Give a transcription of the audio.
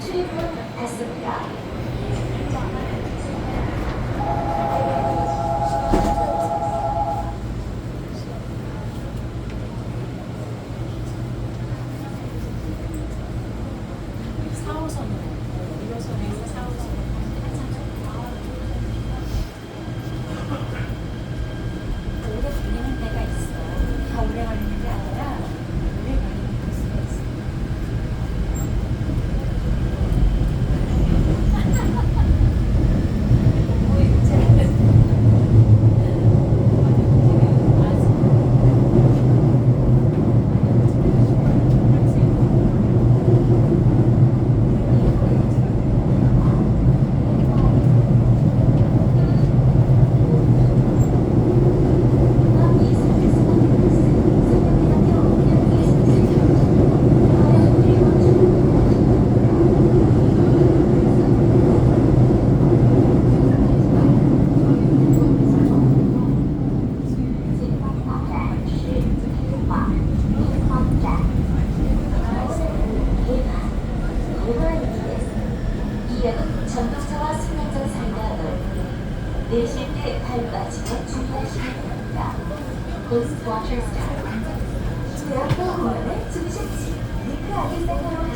출입문 닫습니다. 이역은 전동차와 승용차 사이가 넓으니 내쉴 때 발빠짐에 주의하시기 바랍니다. 워터 스타일 대학교 공연의 중심지 리크 아기 센터로